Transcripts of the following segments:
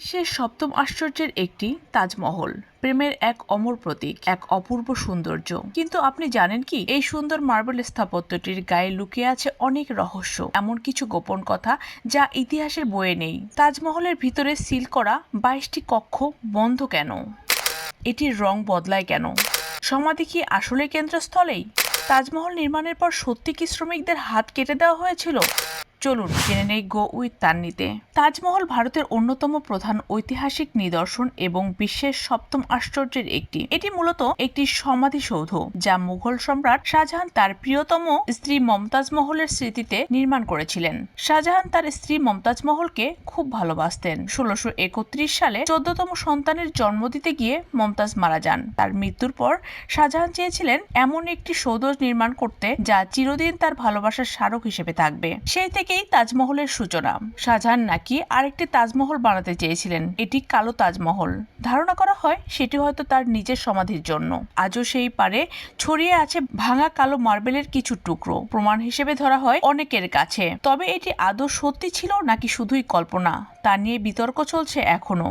বিশ্বের সপ্তম আশ্চর্যের একটি তাজমহল, প্রেমের এক অমর প্রতীক, এক অপূর্ব সৌন্দর্য। কিন্তু আপনি জানেন কি, এই সুন্দর মার্বেল স্থাপত্যটির গায়ে লুকিয়ে আছে অনেক রহস্য, এমন কিছু গোপন কথা যা ইতিহাসের বইয়ে নেই। তাজমহলের ভিতরে সিল করা বাইশটি কক্ষ বন্ধ কেন? এটির রং বদলায় কেন? সমাধি কি আসলে কেন্দ্রস্থলেই? তাজমহল নির্মাণের পর সত্যি কি শ্রমিকদের হাত কেটে দেওয়া হয়েছিল? চলুন জেনে নেই গো উইথ তান্নিতে। তাজমহল ভারতের অন্যতম প্রধান ঐতিহাসিক নিদর্শন এবং বিশ্বের সপ্তম আশ্চর্যের একটি। এটি মূলত একটি সমাধিসৌধ যা মুঘল সম্রাট শাহজাহান তার প্রিয়তম স্ত্রী মমতাজ মহলের স্মৃতিতে নির্মাণ করেছিলেন। শাহজাহান তার স্ত্রী মমতাজ মহলকে খুব ভালোবাসতেন। ষোলোশো একত্রিশ সালে চোদ্দতম সন্তানের জন্ম দিতে গিয়ে মমতাজ মারা যান। তার মৃত্যুর পর শাহজাহান চেয়েছিলেন এমন একটি সৌধ নির্মাণ করতে যা চিরদিন তার ভালোবাসার স্মারক হিসেবে থাকবে। সেই থেকেই তাজমহলের সূচনা। শাহজাহান নাকি আরেকটি তাজমহল বানাতে চেয়েছিলেন, এটি কালো তাজমহল। ধারণা করা হয় সেটি হয়তো তার নিজের সমাধির জন্য। আজও সেই পারে ছড়িয়ে আছে ভাঙা কালো মার্বেলের কিছু টুকরো। প্রমাণ হিসেবে ধরা হয় অনেকের কাছে। তবে এটি আদৌ সত্যি ছিল নাকি শুধুই কল্পনা? তা নিয়ে বিতর্ক চলছে এখনও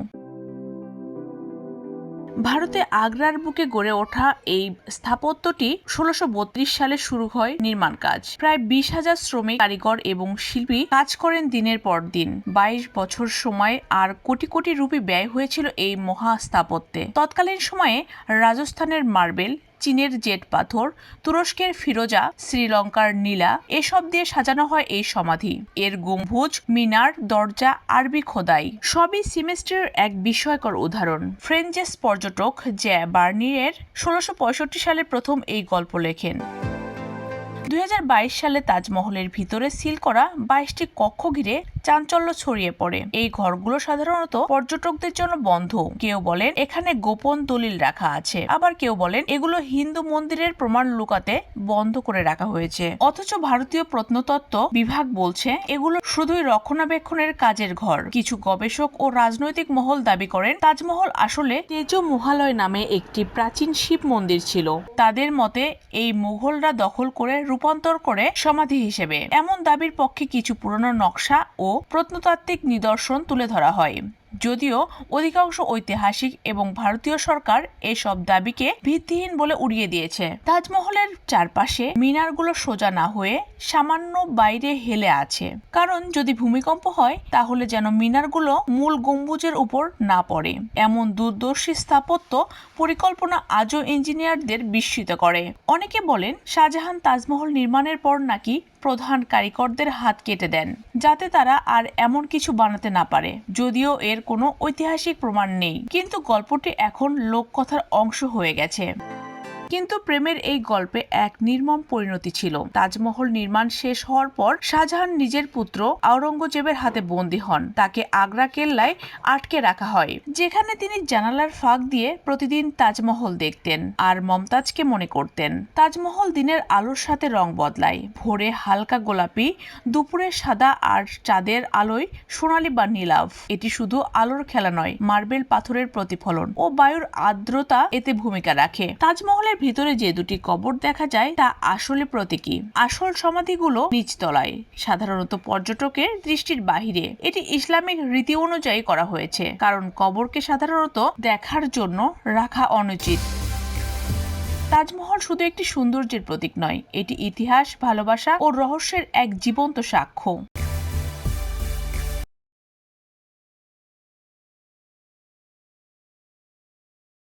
ভারতে আগ্রার বুকে গড়ে ওঠা এই স্থাপত্যটি ষোলোশো সালে শুরু হয় নির্মাণ কাজ। প্রায় বিশ হাজার শ্রমিক, কারিগর এবং শিল্পী কাজ করেন দিনের পর দিন। বাইশ বছর সময় আর কোটি কোটি রুপি ব্যয় হয়েছিল এই মহা স্থাপত্যে। তৎকালীন সময়ে রাজস্থানের মার্বেল চীনের জেট পাথর, তুরস্কের ফিরোজা, শ্রীলঙ্কার নীলা, এসব দিয়ে সাজানো হয় এই সমাধি। এর গম্বুজ, মিনার, দরজা, আরবি খোদাই, সবই সিমেস্টের এক বিস্ময়কর উদাহরণ। ফ্রেঞ্চেস পর্যটক জ্যা বার্নিয়ের ষোলোশো সালে প্রথম এই গল্প লেখেন। দুই হাজার বাইশ সালে তাজমহলের ভিতরে সিল করা বাইশটি কক্ষ ঘিরে চাঞ্চল্য ছড়িয়ে পড়ে। এই ঘরগুলো সাধারণত পর্যটকদের জন্য বন্ধ। কেউ বলেন এখানে গোপন দলিল রাখা আছে। আবার কেউ বলেন এগুলো হিন্দু মন্দিরের প্রমাণ লুকাতে বন্ধ করে রাখা হয়েছে। অথচ ভারতীয় প্রত্নতত্ত্ব বিভাগ বলছে, এগুলো শুধুই রক্ষণাবেক্ষণের কাজের ঘর। কিছু গবেষক ও রাজনৈতিক মহল দাবি করেন, তাজমহল আসলে তেজ মহালয় নামে একটি প্রাচীন শিব মন্দির ছিল। তাদের মতে, এই মুঘলরা দখল করে রূপান্তর করে সমাধি হিসেবে। এমন দাবির পক্ষে কিছু পুরনো নকশা ও প্রত্নতাত্ত্বিক নিদর্শন তুলে ধরা হয়। যদিও অধিকাংশ ঐতিহাসিক এবং ভারতীয় সরকার এসব দাবিকে ভিত্তিহীন বলে উড়িয়ে দিয়েছে। তাজমহলের চারপাশে মিনারগুলো সোজা না হয়ে সামান্য বাইরে হেলে আছে। কারণ যদি ভূমিকম্প হয়, তাহলে যেন মিনারগুলো মূল গম্বুজের উপর না পড়ে। এমন দূরদর্শী স্থাপত্য পরিকল্পনা আজও ইঞ্জিনিয়ারদের বিস্মিত করে। অনেকে বলেন, শাহজাহান তাজমহল নির্মাণের পর নাকি প্রধান কারিগরদের হাত কেটে দেন, যাতে তারা আর এমন কিছু বানাতে না পারে, যদিও এর কোনো ঐতিহাসিক প্রমাণ নেই। কিন্তু গল্পটি এখন লোককথার অংশ হয়ে গেছে। কিন্তু প্রেমের এই গল্পে এক নির্মম পরিণতি ছিল। তাজমহল নির্মাণ শেষ হওয়ার পর শাহজাহান নিজের পুত্র আওরঙ্গজেবের হাতে বন্দী হন। তাকে আগ্রা কেল্লায় আটকে রাখা হয়, যেখানে তিনি জানালার ফাঁক দিয়ে প্রতিদিন তাজমহল দেখতেন আর মমতাজকে মনে করতেন। তাজমহল দিনের আলোর সাথে রং বদলায়। ভোরে হালকা গোলাপি, দুপুরে সাদা আর চাঁদের আলোয় সোনালি বা নীলাভ। এটি শুধু আলোর খেলা নয়, মার্বেল পাথরের প্রতিফলন ও বায়ুর আর্দ্রতা এতে ভূমিকা রাখে। তাজমহলের ভিতরে যে দুটি কবর দেখা যায়, তা আসলে প্রতীকী। আসল সমাধিগুলো নিচতলায়, সাধারণত পর্যটকের দৃষ্টির বাহিরে। এটি ইসলামিক রীতি অনুযায়ী করা হয়েছে, কারণ কবরকে সাধারণত দেখার জন্য রাখা অনুচিত। তাজমহল শুধু একটি সৌন্দর্যের প্রতীক নয়, এটি ইতিহাস, ভালোবাসা ও রহস্যের এক জীবন্ত সাক্ষ্য।